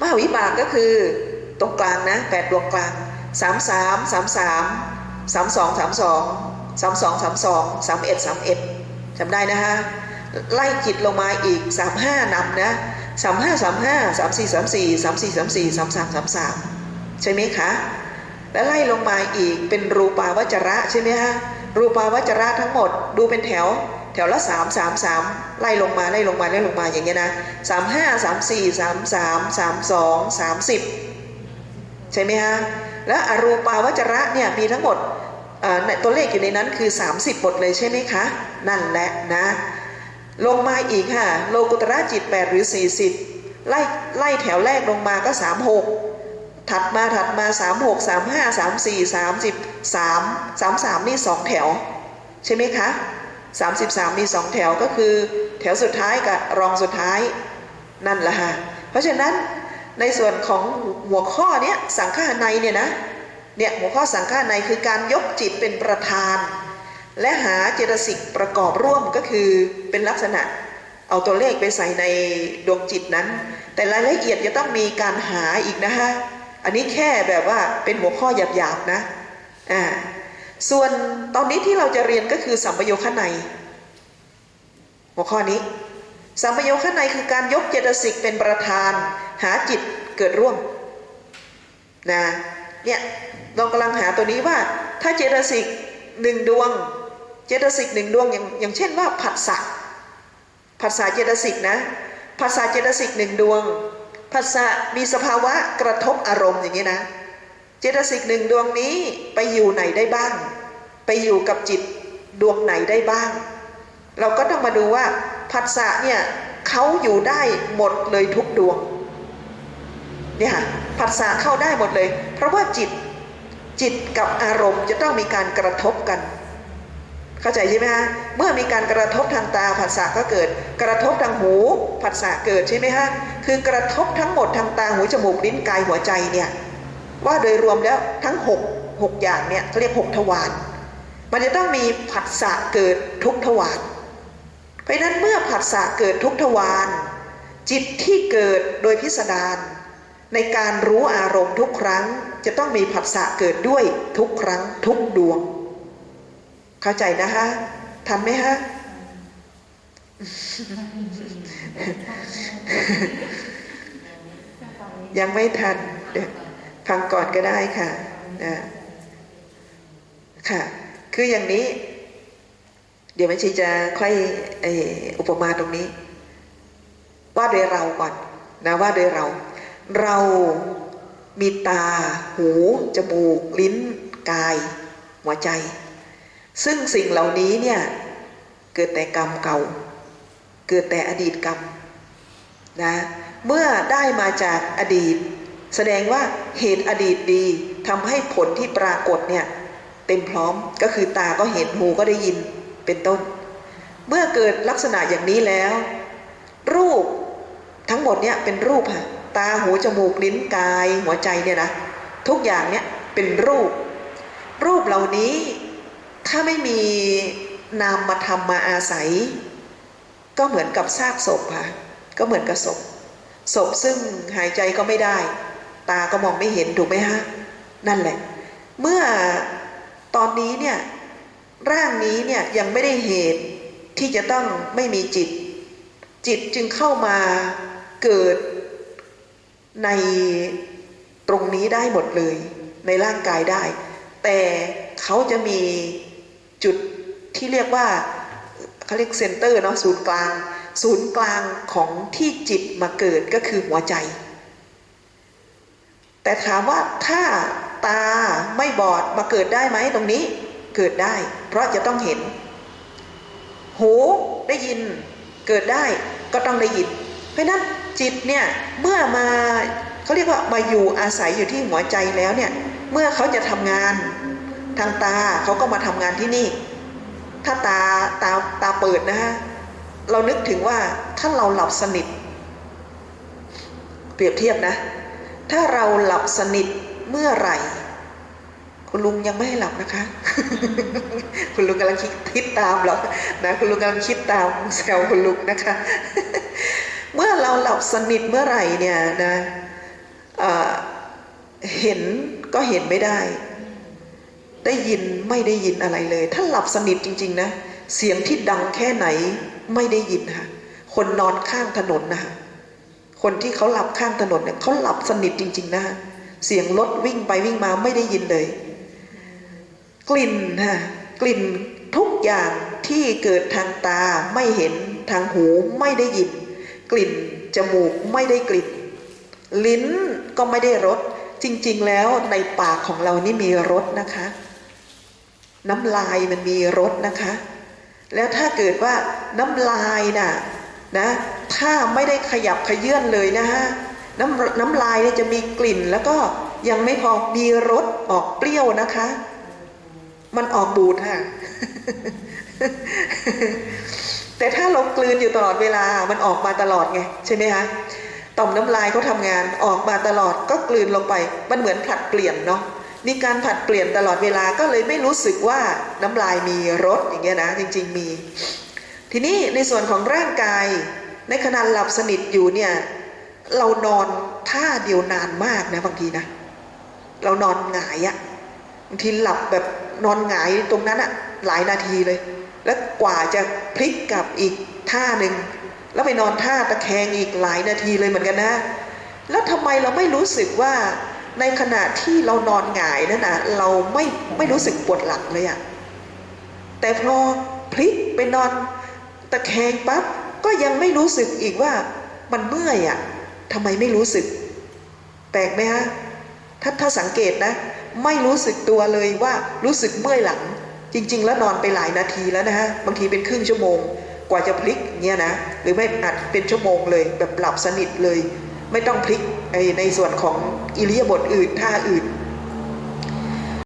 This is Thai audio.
มหาวิบากก็คือตรงกลางนะแปดดวงกลางสามสามสามสามสามสองสามสองสามสองสามสองสามเอ็ดสามเอ็ดจำได้นะฮะไล่จิตลงมาอีกสามห้านำนะสามห้าสามห้าสามสี่สามสี่สามสี่สามสี่สามสามสามสามใช่ไหมคะ แล้วไล่ลงมาอีกเป็นรูปาวจระใช่ไหมฮะรูปาวจระทั้งหมดดูเป็นแถว แถวละสามสามสามไล่ลงมาไล่ลงมาไล่ลงมาอย่างเงี้ยนะสามห้าสามสี่สามสามสามสองสามสิบใช่ไหมฮะแล้วอรูปาวจระเนี่ยมีทั้งหมดตัวเลขอยู่ในนั้นคือ 30บทเลยใช่ไหมคะ นั่นแหละนะ ลงมาอีกค่ะ โลกุตระจิต 8 หรือ 40 ไล่ไล่แถวแรกลงมาก็ 36 ถัดมาถัดมา 36 35 34 33 33 นี่ 2 แถว ใช่ไหมคะ 33 มี 2 แถวก็คือ แถวสุดท้ายกับรองสุดท้ายนั่นแหละค่ะเพราะฉะนั้นในส่วนของหัวข้อเนี้ยสังฆาในเนี่ยนะเนี่ยหัวข้อสังฆาในคือการยกจิตเป็นประธาน และหาเจตสิกประกอบร่วมก็คือเป็นลักษณะเอาตัวเลขไปใส่ในดวงจิตนั้น แต่รายละเอียดจะต้องมีการหาอีกนะฮะอันนี้แค่แบบว่าเป็นหัวข้อหยาบๆนะอ่า ส่วนตอนนี้ที่เราจะเรียนก็คือสัมปโยคในหัวข้อนี้ สัมปโยคในคือการยกเจตสิกเป็นประธาน หาจิตเกิดร่วมนะเนี่ยเรากำลังหาตัวนี้ว่า ถ้าเจตสิกหนึ่งดวง เจตสิกหนึ่งดวงอย่างอย่างเช่นว่าผัสสะผัสสะเจตสิกนะผัสสะเจตสิกหนึ่งดวงผัสสะมีสภาวะกระทบอารมณ์อย่างนี้นะ จตสิกหนึ่งดวงนี้ไปอยู่ไหนได้บ้าง ไปอยู่กับจิตดวงไหนได้บ้าง เราก็ต้องมาดูว่าผัสสะเนี่ยเขาอยู่ได้หมดเลยทุกดวงเนี่ยค่ะผัสสะเข้าได้หมดเลย เพราะว่าจิตจิตกับอารมณ์จะต้องมีการกระทบกัน เข้าใจใช่ไหมฮะเมื่อมีการกระทบทางตาผัสสะก็เกิด กระทบทางหูผัสสะเกิดใช่ไหมฮะคือกระทบทั้งหมดทางตาหูจมูกลิ้นกายหัวใจเนี่ย ว่าโดยรวมแล้วทั้งหกหกอย่างเนี่ยเขาเรียกหกทวารมันจะต้องมีผัสสะเกิดทุกทวารเพราะนั้นเมื่อผัสสะเกิดทุกทวารจิตที่เกิดโดยพิสดารในการรู้อารมณ์ทุกครั้ง จะต้องมีผัสสะเกิดด้วยทุกครั้งทุกดวง เข้าใจนะฮะทันไหมฮะยังไม่ทันเดี๋ยว ฟังก่อนก็ได้ค่ะนะค่ะ คืออย่างนี้ เดี๋ยวแม่ชีจะค่อยเอออุปมาตรงนี้ ว่าโดยเราก่อนนะว่าโดยเรา เรามีตา หู จมูก ลิ้น กาย หัวใจ ซึ่งสิ่งเหล่านี้เนี่ย เกิดแต่กรรมเก่า เกิดแต่อดีตกรรมนะ เมื่อได้มาจากอดีต แสดงว่าเหตุอดีตดีทำให้ผลที่ปรากฏเนี่ยเต็มพร้อมก็คือตาก็เห็นหูก็ได้ยินเป็นต้น เมื่อเกิดลักษณะอย่างนี้แล้ว รูปทั้งหมดเนี่ยเป็นรูปค่ะตาหูจมูกลิ้นกายหัวใจเนี่ยนะทุกอย่างเนี่ยเป็นรูป รูปเหล่านี้ ถ้าไม่มีนามมาทำมาอาศัย ก็เหมือนกับซากศพค่ะก็เหมือนกับศพศพซึ่งหายใจก็ไม่ได้ ตาก็มองไม่เห็นถูกไหมฮะนั่นแหละ เมื่อตอนนี้เนี่ยร่างนี้เนี่ยยังไม่ได้เหตุที่จะต้องไม่มีจิต จิตจึงเข้ามาเกิดในตรงนี้ได้หมดเลย ในร่างกายได้ แต่เขาจะมีจุดที่เรียกว่าเขาเรียกเซนเตอร์เนาะศูนย์กลาง ศูนย์กลางของที่จิตมาเกิดก็คือหัวใจ แต่ถามว่าถ้าตาไม่บอดมาเกิดได้ไหมตรงนี้เกิดได้ เพราะจะต้องเห็น หูได้ยินเกิดได้ก็ต้องได้ยิน เพราะนั้นจิตเนี่ยเมื่อมาเขาเรียกว่ามาอยู่อาศัยอยู่ที่หัวใจแล้วเนี่ยเมื่อเขาจะทำงานทางตาเขาก็มาทำงานที่นี่ ถ้าตาตาตาเปิดนะฮะเรานึกถึงว่าถ้าเราหลับสนิท เปรียบเทียบนะ ถ้าเราหลับสนิทเมื่อไหร่ คุณลุงยังไม่ให้หลับนะคะ คุณลุงกำลังคิดคิดตามหรอกนะคุณลุงกำลังคิดตามแซวคุณลุงนะคะ เมื่อเราหลับสนิทเมื่อไหร่เนี่ยนะเห็นก็เห็นไม่ได้ ได้ยินไม่ได้ยินอะไรเลย ถ้าหลับสนิทจริง ๆ นะ เสียงที่ดังแค่ไหนไม่ได้ยินค่ะคนนอนข้างถนนนะคะ คนที่เขาหลับข้างถนนเนี่ยเขาหลับสนิทจริง ๆ นะเสียงรถวิ่งไปวิ่งมาไม่ได้ยินเลย กลิ่นค่ะกลิ่นทุกอย่างที่เกิดทางตาไม่เห็นทางหูไม่ได้ยิน กลิ่นจมูกไม่ได้กลิ่น ลิ้นก็ไม่ได้รสจริง ๆ แล้วในปากของเรานี่มีรสนะคะ น้ำลายมันมีรสนะคะ แล้วถ้าเกิดว่าน้ำลายน่ะนะ ถ้าไม่ได้ขยับขยื่นเลยนะฮะน้ำน้ำลายเนี่ยจะมีกลิ่นแล้วก็ยังไม่พอมีรสออกเปรี้ยวนะคะ มันออกบูดค่ะ แต่ถ้าเรากลืนอยู่ตลอดเวลามันออกมาตลอดไงใช่ไหมคะต่อมน้ำลายเขาทำงานออกมาตลอดก็กลืนลงไป มันเหมือนผลัดเปลี่ยนเนาะมีการผัดเปลี่ยนตลอดเวลาก็เลยไม่รู้สึกว่าน้ำลายมีรสอย่างเงี้ยนะจริง ๆมี ทีนี้ในส่วนของร่างกาย ในขณะหลับสนิทอยู่เนี่ยเรานอนท่าเดียวนานมากนะบางทีนะเรานอนหงายอะบางทีหลับแบบนอนหงายตรงนั้นอะหลายนาทีเลย แล้วกว่าจะพลิกกลับอีกท่าหนึ่งแล้วไปนอนท่าตะแคงอีกหลายนาทีเลยเหมือนกันนะ แล้วทำไมเราไม่รู้สึกว่าในขณะที่เรานอนหงายนั่นนะเราไม่ไม่รู้สึกปวดหลังเลยอะแต่พอพลิกไปนอนตะแคงปั๊บ ก็ยังไม่รู้สึกอีกว่ามันเมื่อยอะทำไมไม่รู้สึก แปลกไหมฮะถ้าถ้าสังเกตนะ ไม่รู้สึกตัวเลยว่ารู้สึกเมื่อยหลัง จริง ๆ แล้วนอนไปหลายนาทีแล้วนะฮะบางทีเป็นครึ่งชั่วโมง กว่าจะพลิกเนี่ยนะหรือไม่อาจเป็นชั่วโมงเลย แบบหลับสนิทเลย ไม่ต้องพลิกในส่วนของอิริยาบถอื่นท่าอื่น